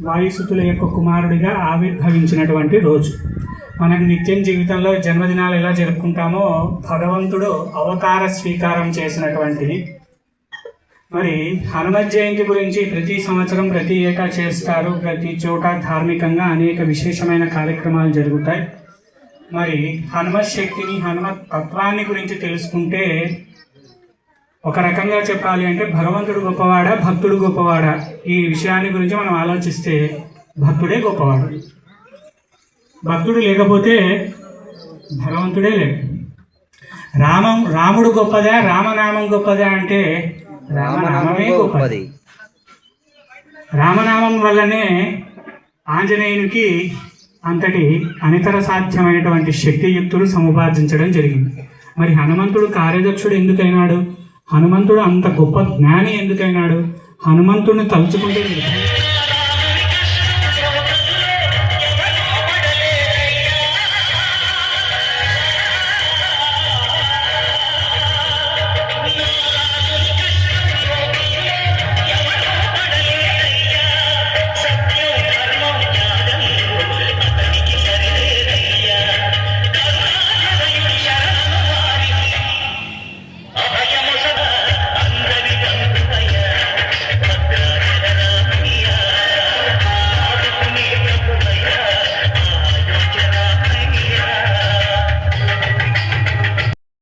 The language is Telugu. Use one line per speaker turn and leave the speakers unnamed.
వాయుసుతుల యొక్క కుమారుడిగా ఆవిర్భవించినటువంటి రోజు. మనకు నిత్యం జీవితంలో జన్మదినాలు ఎలా జరుపుకుంటామో భగవంతుడు అవతార స్వీకారం చేసినటువంటిది. మరి హనుమత్ జయంతి గురించి ప్రతి సంవత్సరం ప్రతి ఏటా చేస్తారు. ప్రతి చోట ధార్మికంగా అనేక విశేషమైన కార్యక్రమాలు జరుగుతాయి. మరి హనుమత్ శక్తిని హనుమత్ తత్వాన్ని గురించి తెలుసుకుంటే ఒక రకంగా చెప్పాలి అంటే భగవంతుడు గొప్పవాడా భక్తుడు గొప్పవాడా? ఈ విషయాన్ని గురించి మనం ఆలోచిస్తే భక్తుడే గొప్పవాడు. భక్తుడు లేకపోతే భగవంతుడే లేడు. రామం రాముడు గొప్పదా రామనామం గొప్పదా అంటే రామనామమే గొప్పది. రామనామం వల్లనే ఆంజనేయునికి అంతటి అనితర సాధ్యమైనటువంటి శక్తియుక్తులు సముపార్జించడం జరిగింది. మరి హనుమంతుడు కార్యదక్షుడు ఎందుకైనాడు? హనుమంతుడు అంత గొప్ప జ్ఞాని ఎందుకైనాడు? హనుమంతుడిని తలుచుకుంటే